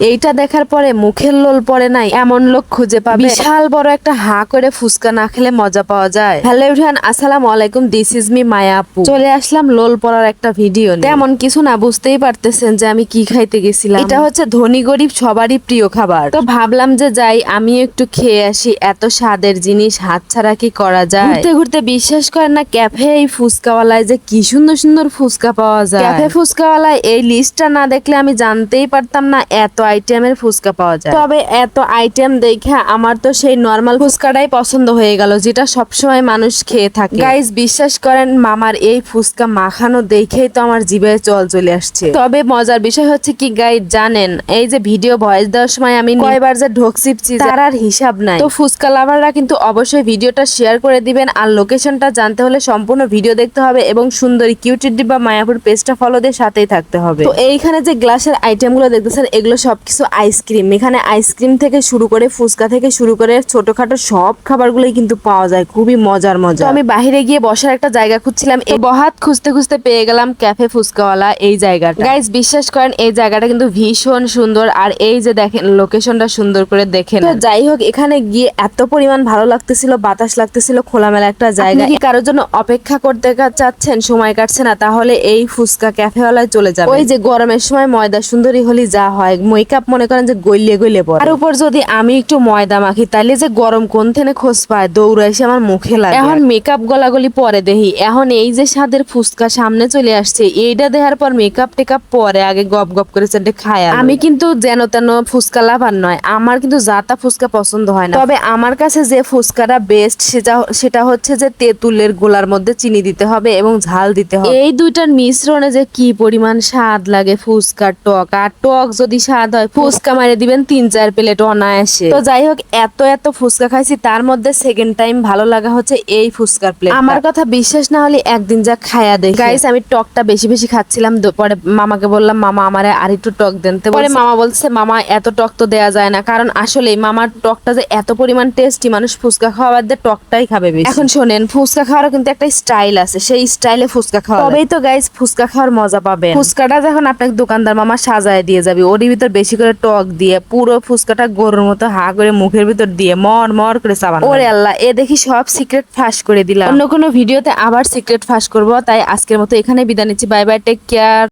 এইটা দেখার পরে মুখের লোল পড়ে নাই, এমন লোক খুঁজে পাবে। বিশাল বড় একটা হা করে ফুচকা না খেলে মজা পাওয়া যায়। হ্যালো এভরিওয়ান, আসসালামু আলাইকুম দিস ইজ মি মায়া আপু। চলে আসলাম লোল পড়ার একটা ভিডিও তেমন কিছু না বুঝতেই পারতেছেন যে আমি কি খাইতে গেছিলাম। এটা হচ্ছে ধনী গরিব সবারই প্রিয় খাবার। তো ভাবলাম যে যাই আমি একটু খেয়ে আসি, এত স্বাদের জিনিস হাত ছাড়া কি করা যায়? ঘুরতে ঘুরতে বিশ্বাস করেন না, ক্যাফে এই ফুচকাওয়ালায় যে কি সুন্দর সুন্দর ফুচকা পাওয়া যায়। ক্যাফে ফুচকাওয়ালায় এই লিস্টটা না দেখলে আমি জানতেই পারতাম না, এত আইটেমের ফুচকা পাওয়া যায়। তবে এত আইটেম দেখে আমার তো সেই নর্মাল ফুচকাটাই পছন্দ হয়ে গেল, যেটা সবসময় মানুষ খেয়ে থাকে। গাইজ বিশ্বাস করেন, মামার এই ফুচকা মাখানো দেখেই তো আমার জিভে জল চলে আসছে। তবে মজার বিষয় হচ্ছে কি গাইজ জানেন, এই যে ভিডিও ভয়েস দেওয়ার সময় আমি কয়বার যে ঢোকসিপছি তার আর হিসাব নাই। তো ফুচকা লাভাররা কিন্তু অবশ্যই ভিডিওটা শেয়ার করে দিবেন আর লোকেশনটা জানতে হলে সম্পূর্ণ ভিডিও দেখতে হবে এবং সুন্দরী কিউটির ডিব্বা মায়াপুর পেজটা ফলো দিয়ে সাথেই থাকতে হবে। তো এইখানে যে গ্লাসের আইটেমগুলো দেখতেছেন, এগুলো সবকিছু আইসক্রিম এখানে আইসক্রিম থেকে শুরু করে ফুচকা থেকে শুরু করে ছোটখাটো সব খাবারগুলোই কিন্তু পাওয়া যায়। খুবই মজার মজা আমি বাইরে গিয়ে বসার একটা জায়গা খুঁজছিলাম। এই বহাত খুঁজতে খুঁজতে পেয়ে গেলাম ক্যাফে ফুচকাওয়ালা এই জায়গাটা। গাইজ বিশ্বাস করেন এই জায়গাটা কিন্তু ভীষণ সুন্দর। আর এই যে দেখেন লোকেশনটা সুন্দর করে দেখেন। তো যাই হোক এখানে গিয়ে এত পরিমাণ ভালো লাগতেছিল বাতাস লাগতেছিল খোলামেলা একটা জায়গা। কি কারোর জন্য অপেক্ষা করতে চাচ্ছেন? সময় কাটছে না তাহলে এই ফুচকা ক্যাফেওয়ালায় চলে যাবে ওই যে গরমের সময় ময়দা সুন্দরী হলি যা হয় মেকআপ মনে করেন যে গইলে গইলে পড়ে আর উপর যদি আমি একটু ময়দা মাখি তাহলে যে গরম কোন থেকে খোঁজ পায় দৌড়ে এসে আমার মুখে লাগে। এখন মেকআপ গলাগলি পরে দেহি এখন এই যে স্বাদের ফুচকা সামনে চলে আসছে এইটা দেখার পর মেকআপ টেকআপ পরে আগে গপ গপ করে চারটে খায় আমি কিন্তু যেন তেন ফুচকা লাভার নয় আমার কিন্তু জাতা ফুচকা পছন্দ হয় না। তবে আমার কাছে যে ফুচকাটা বেস্ট সেটা সেটা হচ্ছে যে তেঁতুলের গোলার মধ্যে চিনি দিতে হবে এবং ঝাল দিতে হবে। এই দুইটার মিশ্রণে যে কি পরিমাণ স্বাদ লাগে ফুচকার টক। আর টক যদি স্বাদ হয় ফুচকা মারে দিবেন তিন চার প্লেট অনায়াসে। তো যাই হোক এত এত ফুচকা খাইছি তার মধ্যে সেকেন্ড টাইম ভালো লাগা হচ্ছে এই ফুচকার প্লেট আমার কথা বিশ্বাস না হলে একদিন যা খায়া দেখ। গাইস আমি টকটা বেশি বেশি খাচ্ছিলাম পরে মামাকে বললাম মামা আমারে আর একটু টক দেন। পরে মামা বলছে মামা এত টক তো দেয়া যায় না। কারণ আসলে মামার টকটা যে এত পরিমাণ টেস্টি মানুষ ফুচকা খাওয়ার দিয়ে টকটাই খাবে বেশি। এখন শোনেন ফুচকা খাওয়ারও কিন্তু একটা স্টাইল আছে সেই স্টাইলে ফুচকা খাওয়া তবেই তো গাইস ফুচকা খাওয়ার মজা পাবে ফুচকাটা যখন আপনাকে দোকানদার মামা সাজায় দিয়ে যাবে ওরই ভিতর বেশি করে টক দিয়ে পুরো ফুচকাটা গরুর মতো হা করে মুখের ভিতর দিয়ে মর মর করে চাবানো ওরে আল্লাহ এ দেখি সব সিক্রেট ফাঁস করে দিলাম। অন্য কোনো ভিডিওতে আবার সিক্রেট ফাঁস করব তাই আজকের মতো এখানে বিদায় নিচ্ছি। Bye bye take care